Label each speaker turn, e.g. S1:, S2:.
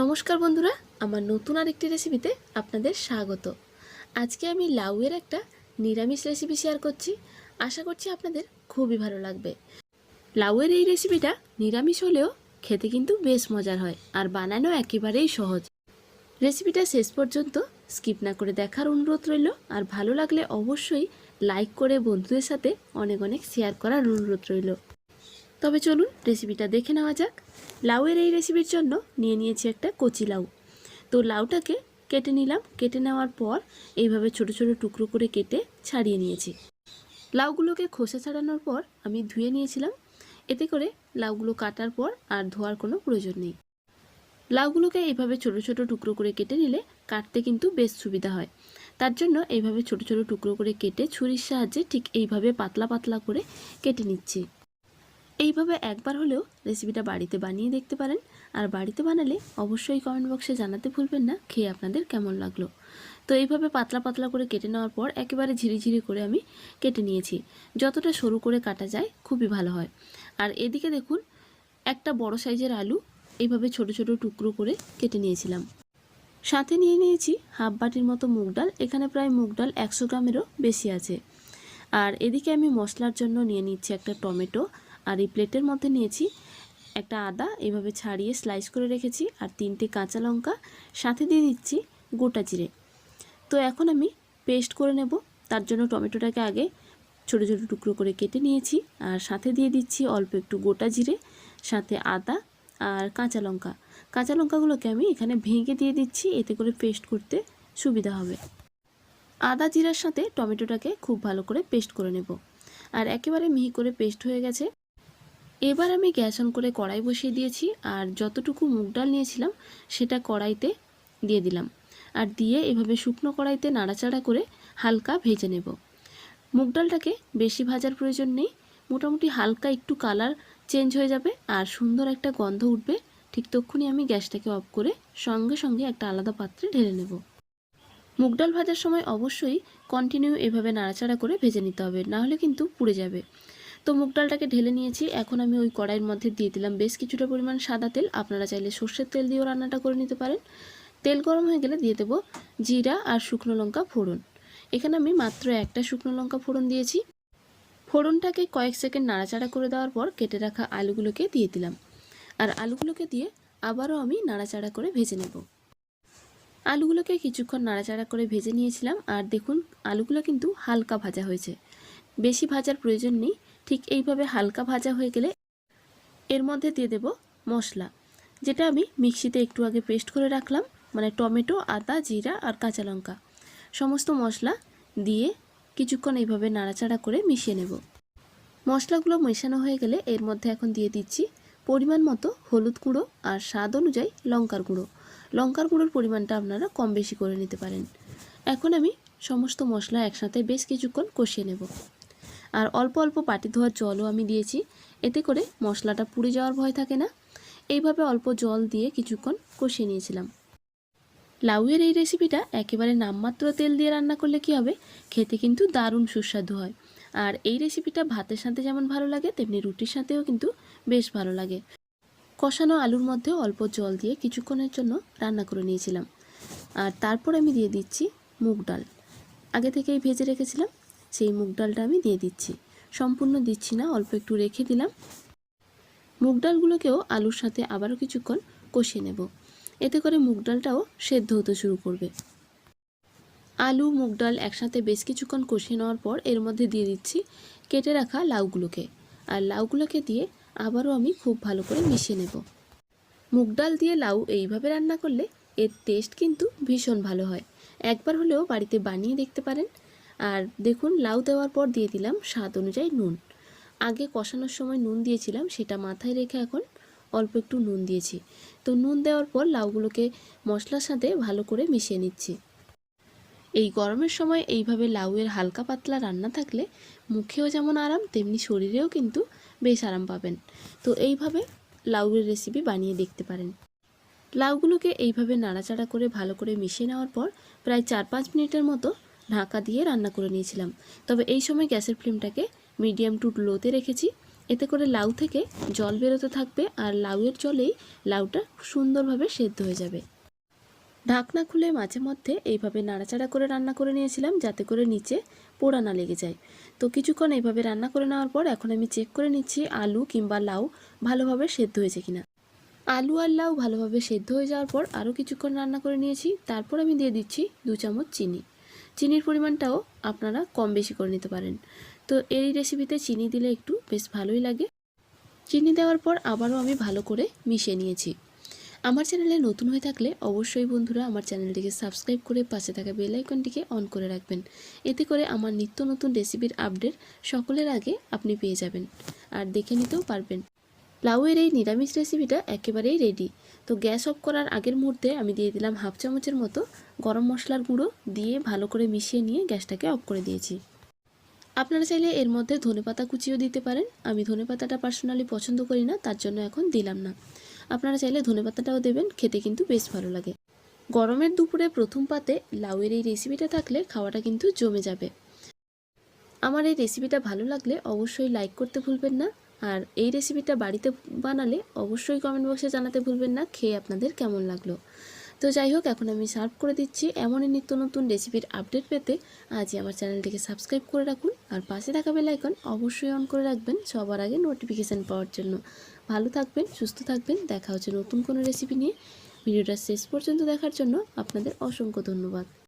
S1: নমস্কার বন্ধুরা, আমার নতুন আরেকটি রেসিপিতে আপনাদের স্বাগত। আজকে আমি লাউয়ের একটা নিরামিষ রেসিপি শেয়ার করছি। আশা করছি আপনাদের খুবই ভালো লাগবে। লাউয়ের এই রেসিপিটা নিরামিষ হলেও খেতে কিন্তু বেশ মজার হয় আর বানানো একেবারেই সহজ। রেসিপিটা শেষ পর্যন্ত স্কিপ না করে দেখার অনুরোধ রইল আর ভালো লাগলে অবশ্যই লাইক করে বন্ধুদের সাথে অনেক অনেক শেয়ার করার অনুরোধ রইল। তবে চলুন রেসিপিটা দেখে নেওয়া যাক। লাউয়ের এই রেসিপির জন্য নিয়ে নিয়েছি একটা কচি লাউ। তো লাউটাকে কেটে নিলাম। কেটে নেওয়ার পর এইভাবে ছোট ছোট টুকরো করে কেটে ছাড়িয়ে নিয়েছি। লাউগুলোকে খোসা ছাড়ানোর পর আমি ধুয়ে নিয়েছিলাম। এতে করে লাউগুলো কাটার পর আর ধোয়ার কোনো প্রয়োজন নেই। লাউগুলোকে এইভাবে ছোট ছোট টুকরো করে কেটে নিলে কাটতে কিন্তু বেশ সুবিধা হয়। তার জন্য এইভাবে ছোট ছোট টুকরো করে কেটে ছুরির সাহায্যে ঠিক এইভাবে পাতলা পাতলা করে কেটে নিচ্ছি। এইভাবে একবার হলেও রেসিপিটা বাড়িতে বানিয়ে দেখতে পারেন। আর বাড়িতে বানালে অবশ্যই কমেন্ট বক্সে জানাতে ভুলবেন না, খেয়ে আপনাদের কেমন লাগল। তো এইভাবে পাতলা পাতলা করে কেটে নেওয়ার পর একেবারে ঝিরিঝিরি করে আমি কেটে নিয়েছি। যতটা সরু করে কাটা যায় খুবই ভালো হয়। আর এদিকে দেখুন, একটা বড় সাইজের আলু এইভাবে ছোট ছোট টুকরো করে কেটে নিয়েছিলাম। সাথে নিয়ে নিয়েছি হাফ বাটির মতো মুগ ডাল। এখানে প্রায় মুগ ডাল একশো গ্রামেরও বেশি আছে। আর এদিকে আমি মশলার জন্য নিয়ে নিচ্ছি একটা টমেটো। আর এই প্লেটের মধ্যে নিয়েছি একটা আদা, এভাবে ছাড়িয়ে স্লাইস করে রেখেছি, আর তিনটে কাঁচা লঙ্কা, সাথে দিয়ে দিচ্ছি গোটা জিরে। তো এখন আমি পেস্ট করে নেব, তার জন্য টমেটোটাকে আগে ছোটো ছোটো টুকরো করে কেটে নিয়েছি, আর সাথে দিয়ে দিচ্ছি অল্প একটু গোটা জিরে, সাথে আদা আর কাঁচা লঙ্কা। কাঁচা লঙ্কাগুলোকে আমি এখানে ভেঙে দিয়ে দিচ্ছি, এতে করে পেস্ট করতে সুবিধা হবে। আদা জিরার সাথে টমেটোটাকে খুব ভালো করে পেস্ট করে নেব। আর একেবারে মিহি করে পেস্ট হয়ে গেছে। এবার আমি গ্যাস অন করে কড়াই বসিয়ে দিয়েছি, আর যতটুকু মুগ ডাল নিয়েছিলাম সেটা কড়াইতে দিয়ে দিলাম। আর দিয়ে এভাবে শুকনো কড়াইতে নাড়াচাড়া করে হালকা ভেজে নেব। মুগ ডালটাকে বেশি ভাজার প্রয়োজন নেই, মোটামুটি হালকা একটু কালার চেঞ্জ হয়ে যাবে আর সুন্দর একটা গন্ধ উঠবে। ঠিক তক্ষুনি আমি গ্যাসটাকে অফ করে সঙ্গে সঙ্গে একটা আলাদা পাত্রে ঢেলে নেব। মুগ ডাল ভাজার সময় অবশ্যই কন্টিনিউ এভাবে নাড়াচাড়া করে ভেজে নিতে হবে, নাহলে কিন্তু পুড়ে যাবে। তো মুগ ডালটাকে ঢেলে নিয়েছি। এখন আমি ওই কড়াইয়ের মধ্যে দিয়ে দিলাম বেশ কিছুটা পরিমাণ সাদা তেল। আপনারা চাইলে সর্ষের তেল দিয়েও রান্নাটা করে নিতে পারেন। তেল গরম হয়ে গেলে দিয়ে দেবো জিরা আর শুকনো লঙ্কা ফোড়ন। এখানে আমি মাত্র একটা শুকনো লঙ্কা ফোড়ন দিয়েছি। ফোড়নটাকে কয়েক সেকেন্ড নাড়াচাড়া করে দেওয়ার পর কেটে রাখা আলুগুলোকে দিয়ে দিলাম। আর আলুগুলোকে দিয়ে আবারও আমি নাড়াচাড়া করে ভেজে নেব। আলুগুলোকে কিছুক্ষণ নাড়াচাড়া করে ভেজে নিয়েছিলাম। আর দেখুন, আলুগুলো কিন্তু হালকা ভাজা হয়েছে। বেশি ভাজার প্রয়োজন নেই। ঠিক এইভাবে হালকা ভাজা হয়ে গেলে এর মধ্যে দিয়ে দেব মশলা, যেটা আমি মিক্সিতে একটু আগে পেস্ট করে রাখলাম মানে টমেটো, আদা, জিরা আর কাঁচা লঙ্কা। সমস্ত মশলা দিয়ে কিছুক্ষণ এইভাবে নাড়াচাড়া করে মিশিয়ে নেব। মশলাগুলো মেশানো হয়ে গেলে এর মধ্যে এখন দিয়ে দিচ্ছি পরিমাণ মতো হলুদ গুঁড়ো আর স্বাদ অনুযায়ী লঙ্কার গুঁড়ো। লঙ্কার গুঁড়োর পরিমাণটা আপনারা কম বেশি করে নিতে পারেন। এখন আমি সমস্ত মশলা একসাথে বেশ কিছুক্ষণ কষিয়ে নেব। আর অল্প অল্প পাটি ধোয়ার জলও আমি দিয়েছি। এতে করে মশলাটা পুড়ে যাওয়ার ভয় থাকে না। এইভাবে অল্প জল দিয়ে কিছুক্ষণ কষিয়ে নিয়েছিলাম। লাউয়ের এই রেসিপিটা একেবারে নামমাত্র তেল দিয়ে রান্না করলে কি হবে? খেতে কিন্তু দারুণ সুস্বাদু হয়। আর এই রেসিপিটা ভাতের সাথে যেমন ভালো লাগে, তেমনি রুটির সাথেও কিন্তু বেশ ভালো লাগে। কষানো আলুর মধ্যেও অল্প জল দিয়ে কিছুক্ষণের জন্য রান্না করে নিয়েছিলাম। আর তারপর আমি দিয়ে দিচ্ছি মুগ ডাল। আগে থেকেই ভেজে রেখেছিলাম। সেই মুগ ডালটা আমি দিয়ে দিচ্ছি। সম্পূর্ণ দিচ্ছি না, অল্প একটু রেখে দিলাম। মুগ ডালগুলোকেও আলুর সাথে আবারও কিছুক্ষণ কষিয়ে নেব। এতে করে মুগ ডালটাও সেদ্ধ হতে শুরু করবে। আলু, মুগ ডাল একসাথে বেশ কিছুক্ষণ কষিয়ে নেওয়ার পর এর মধ্যে দিয়ে দিচ্ছি কেটে রাখা লাউগুলোকে। আর লাউগুলোকে দিয়ে আবারও আমি খুব ভালো করে মিশিয়ে নেব। মুগ ডাল দিয়ে লাউ এইভাবে রান্না করলে এর টেস্ট কিন্তু ভীষণ ভালো হয়। একবার হলেও বাড়িতে বানিয়ে দেখতে পারেন। আর দেখুন, লাউ দেওয়ার পর দিয়ে দিলাম স্বাদ অনুযায়ী নুন। আগে কষানোর সময় নুন দিয়েছিলাম, সেটা মাথায় রেখে এখন অল্প একটু নুন দিয়েছি। তো নুন দেওয়ার পর লাউগুলোকে মশলার সাথে ভালো করে মিশিয়ে নিচ্ছি। এই গরমের সময় এইভাবে লাউয়ের হালকা পাতলা রান্না থাকলে মুখেও যেমন আরাম, তেমনি শরীরেও কিন্তু বেশ আরাম পাবেন। তো এইভাবে লাউয়ের রেসিপি বানিয়ে দেখতে পারেন। লাউগুলোকে এইভাবে নাড়াচাড়া করে ভালো করে মিশিয়ে নেওয়ার পর প্রায় চার পাঁচ মিনিটের মতো ঢাকা দিয়ে রান্না করে নিয়েছিলাম। তবে এই সময় গ্যাসের ফ্লেমটাকে মিডিয়াম টু লোতে রেখেছি। এতে করে লাউ থেকে জল বেরোতে থাকবে আর লাউয়ের জলেই লাউটা সুন্দরভাবে সেদ্ধ হয়ে যাবে। ঢাকনা খুলে মাঝে মধ্যে এইভাবে নাড়াচাড়া করে রান্না করে নিয়েছিলাম যাতে করে নিচে পোড়া না লেগে যায়। তো কিছুক্ষণ এইভাবে রান্না করে নেওয়ার পর এখন আমি চেক করে নিচ্ছি আলু কিংবা লাউ ভালোভাবে সেদ্ধ হয়েছে কিনা। আলু আর লাউ ভালোভাবে সেদ্ধ হয়ে যাওয়ার পর আরও কিছুক্ষণ রান্না করে নিয়েছি। তারপর আমি দিয়ে দিচ্ছি দু চামচ চিনি। চিনির পরিমাণটাও আপনারা কম বেশি করে নিতে পারেন। তো এই রেসিপিতে চিনি দিলে একটু বেশ ভালোই লাগে। চিনি দেওয়ার পর আবারও আমি ভালো করে মিশিয়ে নিয়েছি। আমার চ্যানেলে নতুন হয়ে থাকলে অবশ্যই বন্ধুরা আমার চ্যানেলটিকে সাবস্ক্রাইব করে পাশে থাকা বেল আইকনটিকে অন করে রাখবেন। এতে করে আমার নিত্য নতুন রেসিপির আপডেট সকলের আগে আপনি পেয়ে যাবেন। আর দেখে নিতেও পারবেন। লাউয়ের এই নিরামিষ রেসিপিটা একেবারেই রেডি তো গ্যাস অফ করার আগের মুহূর্তে আমি দিয়ে দিলাম হাফ চামচের মতো গরম মশলার গুঁড়ো দিয়ে ভালো করে মিশিয়ে নিয়ে গ্যাসটাকে অফ করে দিয়েছি। আপনারা চাইলে এর মধ্যে ধনেপাতা কুচিও দিতে পারেন। আমি ধনেপাতাটা পার্সোনালি পছন্দ করি না, তার জন্য এখন দিলাম না। আপনারা চাইলে ধনেপাতাটাও দেবেন, খেতে কিন্তু বেশ ভালো লাগে। গরমের দুপুরে প্রথম পাতে লাউয়ের এই রেসিপিটা থাকলে খাওয়াটা কিন্তু জমে যাবে। আমার এই রেসিপিটা ভালো লাগলে অবশ্যই লাইক করতে ভুলবেন না। আর এই রেসিপিটা বাড়িতে বানালে অবশ্যই কমেন্ট বক্সে জানাতে ভুলবেন না। খেয়ে আপনাদের কেমন লাগল? তো যাই হোক, এখন আমি সার্ভ করে দিচ্ছি এমনই নিত্য নতুন রেসিপির আপডেট পেতে। আজই আমার চ্যানেলটিকে সাবস্ক্রাইব করে রাখুন আর পাশে থাকা বেল আইকন অবশ্যই অন করে রাখবেন সবার আগে নোটিফিকেশান পাওয়ার জন্য। ভালো থাকবেন, সুস্থ থাকবেন, দেখা হচ্ছে নতুন কোনো রেসিপি নিয়ে। ভিডিওটা শেষ পর্যন্ত দেখার জন্য আপনাদের অসংখ্য ধন্যবাদ।